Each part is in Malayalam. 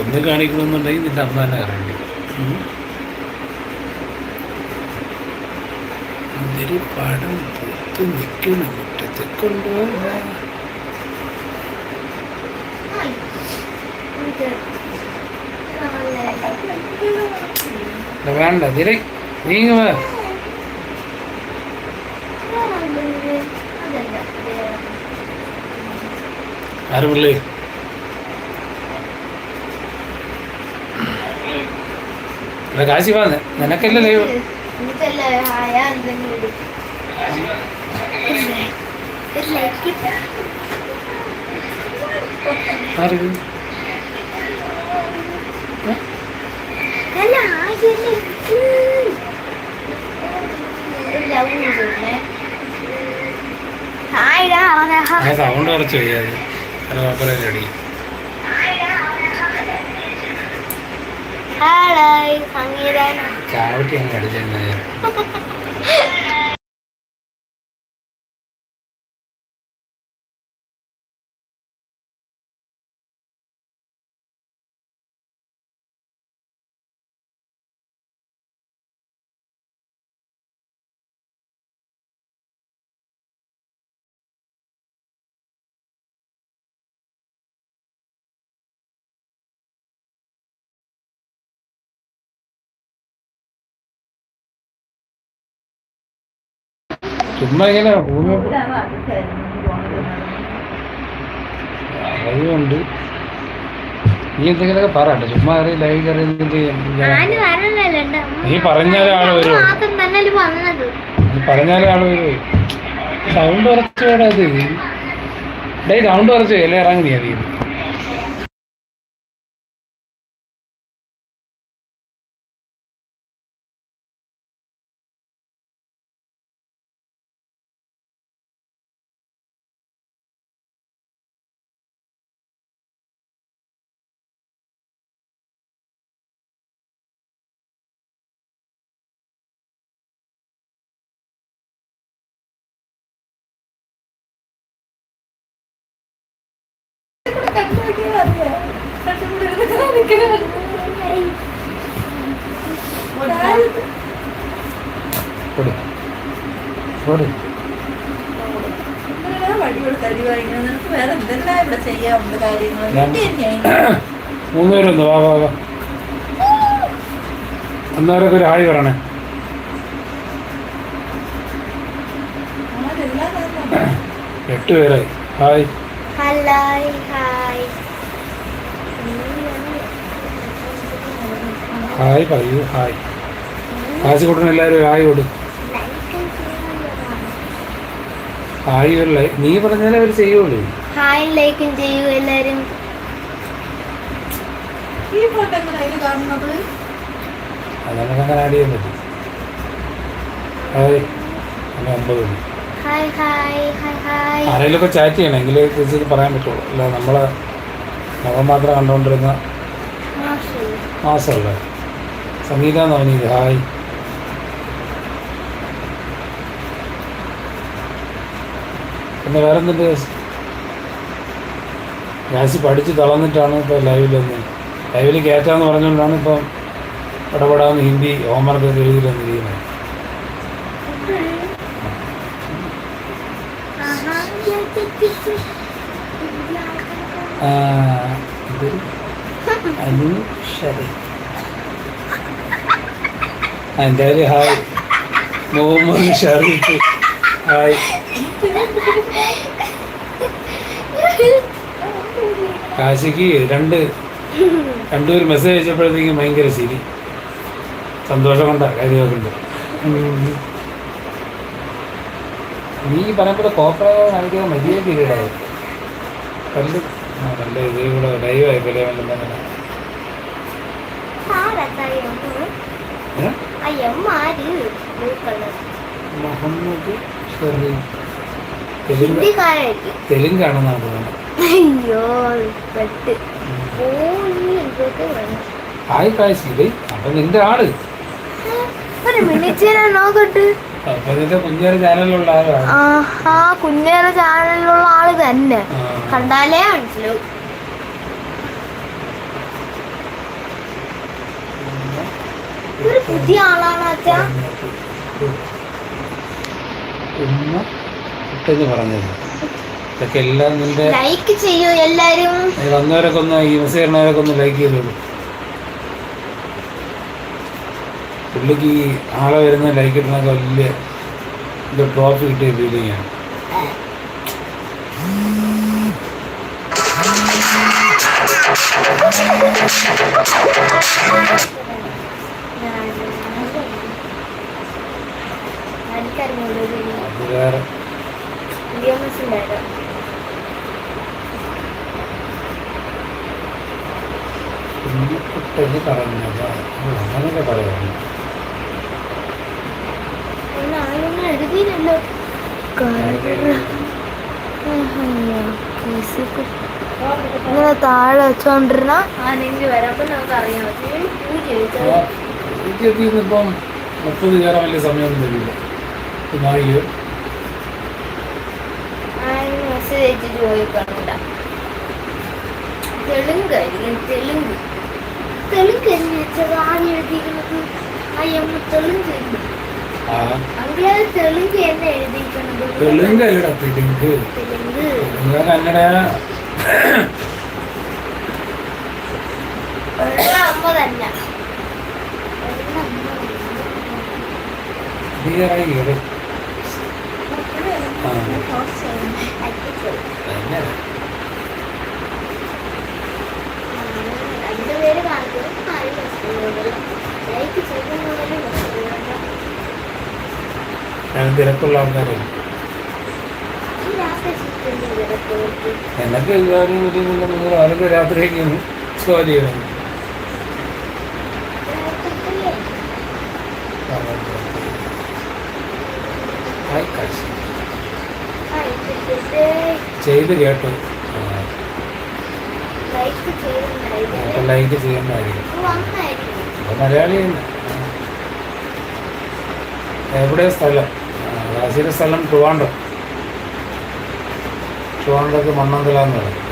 ഒന്ന് കാണിക്കണമെന്നുണ്ടെങ്കിൽ നിന്റെ അമ്മ തന്നെ ഉം. എന്തൊരു പടം. പൊത്ത് നിൽക്കുന്ന മുറ്റത്തെ കൊണ്ടുപോകാ. വേണ്ട. തിരി നീങ്ങ ആര് പിള്ളേ? ഇവിടെ കാശി വാ നിനക്കല്ലേ ആര്? സൗണ്ട് കുറച്ച് ചെയ്യാതെ അത് കുഴപ്പമില്ല റെഡി സംഗീതം ചാവട്ടി അങ്ങ് അടിച്ചെന്നെ ചുമ്മാ ഇങ്ങനെ ഭൂമി അറിയുണ്ട് നീ എന്തെങ്കിലുമൊക്കെ പറയട്ടെ ചുമ്മാ കയറി ലൈവ് കയറി നീ പറഞ്ഞാലേ ആൾ വരുമോ? നീ പറഞ്ഞാലേ ആൾ വരുമോ? സൗണ്ട് കുറച്ച് വേടാ ഇത് ഡേ സൗണ്ട് കുറച്ച് അല്ലേ ഇറങ്ങി നീ അതിൽ. മൂന്നുപേരൊന്ന് വാ വാ വാ. അന്നേരമൊക്കെ ഒരു ഹായ് പറയണേ. എട്ട് പേരായി. ഹായ്. ഹായ് ഹായ് ഹായ് പറയൂ ഹായ് കാശിക്കൂട്ടൻ എല്ലാവരും ഒരു ഹായ് കൊടു. ഹായ് ഒരു ലൈ- നീ പറഞ്ഞാലേ അവർ ചെയ്യുള്ളൂ. ഹായ് ലൈക്കും ചെയ്യൂ എല്ലാവരും ഈ ഫോട്ടോ എങ്ങനെ കാണുന്നത്? അത് നമുക്ക് അങ്ങനെ ആഡ് ചെയ്യാൻ പറ്റും. ഹായ് അങ്ങനെ ഒമ്പത് മണി ഹായ് ഹായ് ഹായ് ഹായ് ആരെങ്കിലുമൊക്കെ ചാറ്റ് ചെയ്യണം എങ്കിലേ പറയാൻ പറ്റുള്ളൂ. അല്ല നമ്മളെ മുഖം മാത്രം കണ്ടുകൊണ്ടിരുന്ന മാസമല്ലേ സംഗീത നവനീത് ഹായ് പിന്നെ വേറെ എന്തിന്റെ ഞാൻസി പഠിച്ച് തളർന്നിട്ടാണ് ഇപ്പോൾ ലൈവിൽ വന്ന്. ലൈവിൽ കയറ്റാന്ന് പറഞ്ഞുകൊണ്ടാണ് ഇപ്പം ഇടപെടാന്ന് ഹിന്ദി ഹോംവർക്ക് എഴുതിയിട്ടൊന്നിരിക്കുന്നത് എഴുതി വന്നിരിക്കുന്നത് ആ, ഇത് അനുഷരി എന്തായാലും ഹായ്. മുഹമ്മദ് ഷറീഫ് ഹായ്. കാശിക്ക് രണ്ട് രണ്ടുപേർ മെസ്സേജ് അയച്ചപ്പോഴത്തേക്കും ഭയങ്കര ശരി സന്തോഷം കൊണ്ടാ കാര്യമൊക്കെ നീ പറയുമ്പോൾ കോപ്പറ കാണിക്കാൻ വലിയ പീരീഡായി കല്ല് ആ കല്ല് ഇത് ഇവിടെ ലൈവായി ബ്ലൂ കളർ മുഹമ്മദ് ഷറീഫ് തെലുങ്കാണെന്നാണ് തോന്നുന്നത് അയ്യോ ഹായ് കാശി ഇതേ അപ്പൊ നിന്റെ ആൾ. നോക്കട്ട് ആ കുഞ്ഞേര ചാനലിലുള്ള ആൾ തന്നെ. കണ്ടാലേ മനസ്സിലാവും. പുതിയ ആളാണ് നിന്റെ ലൈക്ക് ചെയ്യൂ എല്ലാരും. വന്നവരൊക്കെ ഒന്ന് ഈ മെസ്സേജ് ലൈക്ക് ചെയ്തോളൂ. പുള്ളിക്ക് ഈ ആളെ വരുന്ന ലൈക്ക് ഇടുന്നൊക്കെ വലിയ ഇത് ട്രോഫി കിട്ടിയ ഫീലിംഗ് ആണ്. കുഞ്ഞിക്കുട്ടെന്ന് പറഞ്ഞത്. അങ്ങനെയൊക്കെ പറയാം പിന്നെ എഴുതിയില്ലല്ലോ ഇങ്ങനെ താഴെ വെച്ചോണ്ടിരുന്ന ആരെങ്കിലും വരാം. അപ്പൊ നമുക്ക് അറിയാൻ പറ്റും പൂജ ചോദിച്ചത് എനിക്കൊക്കെ ഇന്നിപ്പം മുപ്പത് കയറാൻ വലിയ സമയമൊന്നും തരില്ല കുമാരിയോ മെസ്സേജ് അയച്ചിട്ട് പോയി കണ്ട തെലുങ്കായിരിക്കും തെലുങ്ക് തെലുങ്ക്. എന്ന് വെച്ചാൽ ആദ്യം എഴുതിയിരിക്കുന്നത് അയ്യമ്മ തെലുങ്ക് തെലുങ്ക് തെലുങ്കല്ലടാ തെലുങ്ക് തെലുങ്ക്. കന്നഡ. ക്ലിയറായി കേട്ടോ ആ അടിപൊളി. തന്നെ രണ്ട് പേര് കാണിക്കും ആരും മെസ്സേജ് ലൈക്ക് ചെയ്യുന്നവരും മെസ്സേജ് ഞാൻ തിരക്കുള്ള പോയിട്ട് എന്നൊക്കെ എല്ലാവരും ഒരു നിങ്ങൾ ആരൊക്കെ രാത്രിയൊക്കെ ചെയ്യണം. ഇതിന്റെ ചെയ്ത് കേട്ടു. ലൈക്ക് മലയാളി എവിടെയാ എവിടെ സ്ഥലം? കാശിയുടെ സ്ഥലം ട്രിവാൻഡ്രം. ട്രിവാൻഡ്രത്ത് മണ്ണന്തല എന്ന് പറയും.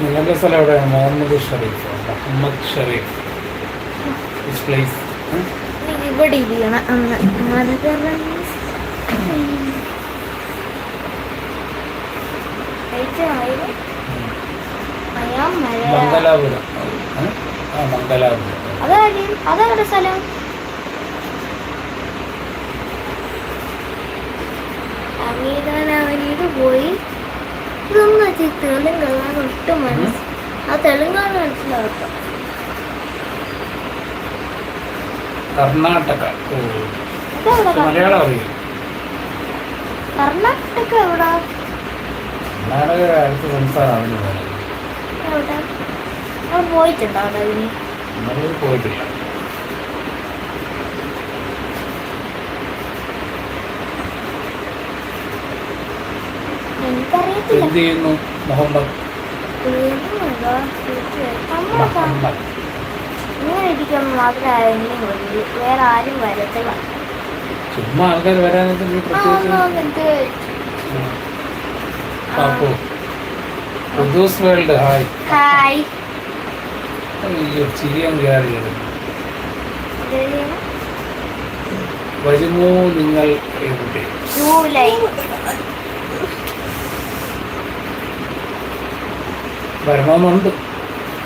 നിങ്ങളുടെ സ്ഥലം എവിടെയാണ്? മുഹമ്മദ് ഷറീഫ് മുഹമ്മദ് ഷറീഫ് പ്ലേസ് ഇവിടെ ഇരിക്കണം. മംഗലാപുരം? ആ മംഗലാപുരം. അതെവിടെ സ്ഥലം? പോയി. തെലുങ്കാണ് ഒട്ടും മനസ്സ് ആ തെലുങ്കാണ് മനസ്സിലാവട്ടോ. കർണാടക. മലയാളം അറിയും കർണാടക എവിടെ? കർണാടക അടുത്ത സംസ്ഥാനം അവന് പോയിട്ടുണ്ടോ നമ്മൾ പോയിട്ടില്ല എന്ത് ചെയ്യുന്നു? മുഹമ്മദ്. വേറെ ആരും വരത്തില്ല. ചുമ്മാ ആൾക്കാർ വരാനായിട്ട് നീ ആ പ്രത്യേകിച്ച് ഒന്ന് വന്നിട്ട് ഉം. പാപ്പു. ഉദൂസ് വേൾഡ് ഹായ്. ഹായ്. അയ്യോ ചിരിയാൻ കയറിയത്? വരുമോ നിങ്ങൾ എവിടെ? വരണമെന്നുണ്ട്.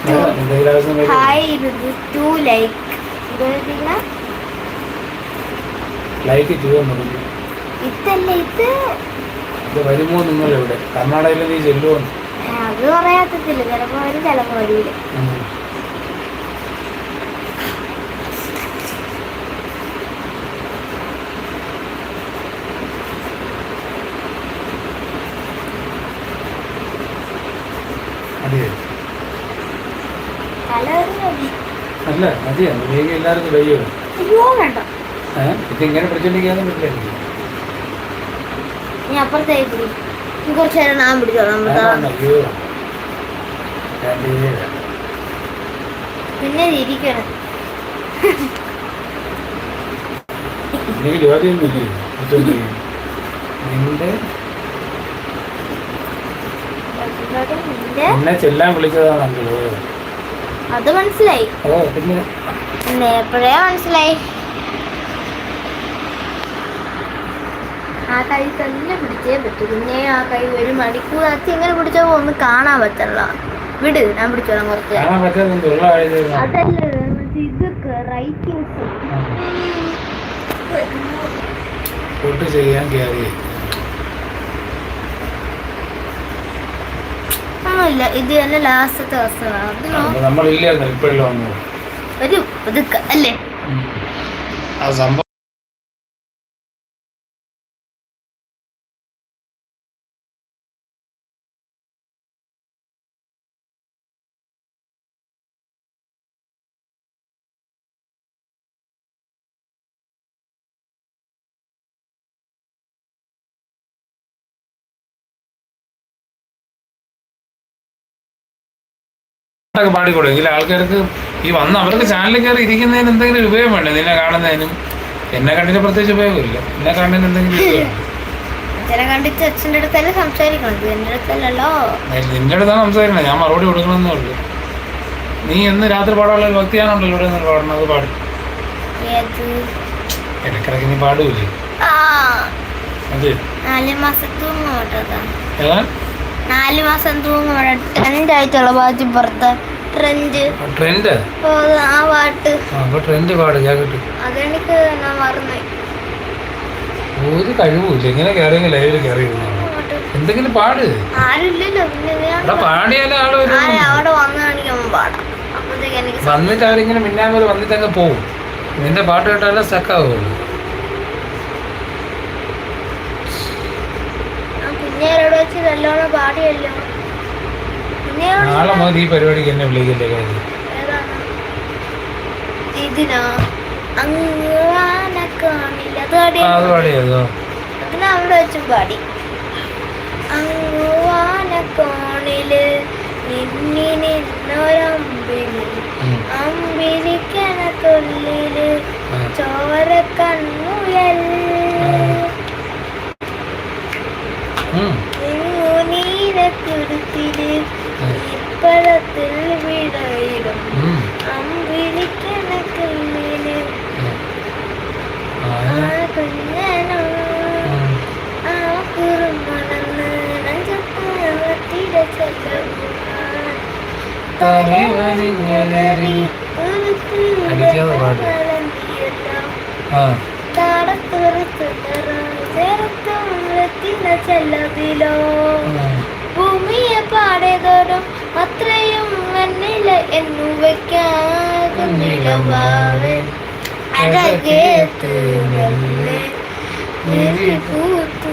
വരാം. എന്തെങ്കിലും ആവശ്യം ലൈക്ക്. ടു ചെയ്യുന്നുണ്ട് ഇതല്ല ഇത്? ഇത് വരുമോ നിങ്ങൾ എവിടെ കർണാടകയിൽ നീ ചെല്ലുമോ അത് ചിലപ്പോ ചിലപ്പോ മതി. അല്ല മതിയാ വേഗം എല്ലാവർക്കും വേണ്ട. ഇത് ഇങ്ങനെ പിടിച്ചോണ്ടിരിക്കാനും പറ്റില്ല. എനിക്ക്. നീ അപ്പുറത്തേക്ക് പിടി. നീ കുറച്ച് നേരം ഞാൻ പിടിച്ചോളാം വേണ്ട, വേണ്ട, അയ്യോ രണ്ടേ വേണ്ട. പിന്നെ ഇരിക്കണം. എന്നെ ചെല്ലാൻ വിളിച്ചതാണല്ലോ അത് മനസ്സിലായി. എപ്പോഴേ മനസ്സിലായി. ആ കൈ തന്നെ പിടിച്ചേ പറ്റൂ. പിന്നെ ആ കൈ ഒരു മണിക്കൂർ അച്ഛൻ ഇങ്ങനെ പിടിച്ചോ ഒന്നും കാണാൻ പറ്റല്ല വിട് ഞാൻ പിടിച്ചോളാം കുറച്ച്. അതല്ല ഇതൊക്കെ റൈറ്റിങ്സ് ചെയ്യാൻ കയറി ഇത് തന്നെ ലാസ്റ്റത്തെ നമ്മളില്ലായിരുന്നു? ഇപ്പോഴല്ലോ ഒതുക്ക അല്ലേ? ആ സംഭവം പാട്ടൊക്കെ പാടിക്കൊടുക്കും. ആൾക്കാർക്ക് ഈ വന്ന് അവർക്ക് ചാനലിൽ കയറി ഇരിക്കുന്നതിന് എന്തെങ്കിലും ഉപയോഗം വേണ്ടേ? നിന്നെ കാണുന്നതിനും എന്നെ കണ്ടിന് പ്രത്യേകിച്ച് ഉപയോഗമില്ല. എന്നെ കാണുന്നതിന് എന്തെങ്കിലും നിന്റെ അടുത്താണ് സംസാരിക്കണേ. ഞാൻ മറുപടി കൊടുക്കണമെന്നേ ഉള്ളൂ. നീ എന്ന് രാത്രി പാടാനുള്ള ഒരു ഭക്തിയാണുണ്ടല്ലോ ഇവിടെ നിന്ന് പാടുന്നത് പാടി. ഇടക്കിടക്ക് നീ പാടൂലേ അതെ. ഏതാ? നാല് മാസം തൂങ്ങും ട്രെൻഡ് ആയിട്ടുള്ള പാട്ട് പുറത്ത് ട്രെൻഡ് ട്രെൻഡ് ആ പാട്ട്. ട്രെൻഡ് പാട് കേട്ടിട്ട് അതെനിക്ക് ഞാൻ മറന്നു. ഒരു കഴിവില്ല ഇങ്ങനെ കയറിയെങ്കിൽ ലൈവിൽ കയറി എന്തെങ്കിലും പാട്? ഞാൻ ആൾ വന്നിട്ട് അവരിങ്ങനെ മിന്നാൻ പോലെ വന്നിട്ട് അങ്ങ് പോവും. നിന്റെ പാട്ട് കേട്ടാലേ സ്റ്റക്ക് പാടിയല്ലോ. കുഞ്ഞേരോട് നാളെ മുതൽ ഈ പരിപാടിക്ക് എന്നെ വിളിക്കില്ലേ കാര്യം? ഏതാണ്? ഇതിനോ അങ്ങ് കാണില്ല. അത് പാടിയതോ അവിടെ വെച്ചും പാടി. അങ്ങുവാനക്കോണിൽ നിന്നി നിന്നൊരമ്പിന് ഉം. അമ്പിരിക്കണത്തുള്ളിൽ തനി വലിഞ്ഞലറി. അടിക്കാതെ പാട്. ആ ചെല്ലതിലോ. ഭൂമിയെ പാടേതോറും അത്രയും മണ്ണില എന്നു വെക്കാകുന്നിലവാവേ അഴകേത്ത് മെല്ലെ നെരിപൂത്തു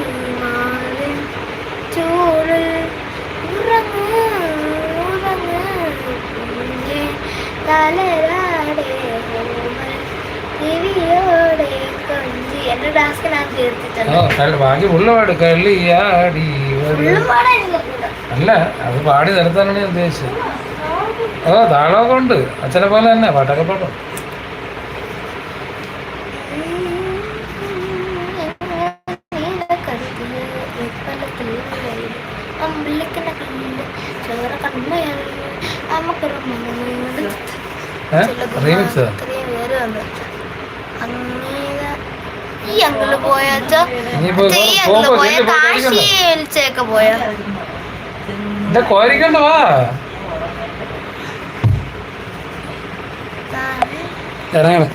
ബാക്കി അല്ല അത് പാടി നിർത്താനാണ് ഞാൻ ഉദ്ദേശിച്ചത്. ഓ താളമൊക്കെ ഉണ്ട്. അച്ഛനെ പോലെ തന്നെ പാട്ടൊക്കെ പാടും. റീമിക്സ്? ഈ അങ്കിൾ പോയാച്ചോ ഈ അങ്കിൾ പോയ ചെല്ല്, പോ, കാശി പേടിക്കണ്ട. വിളിച്ചേക്ക് പോയ? എന്റെ വാ? ഇറങ്ങണേ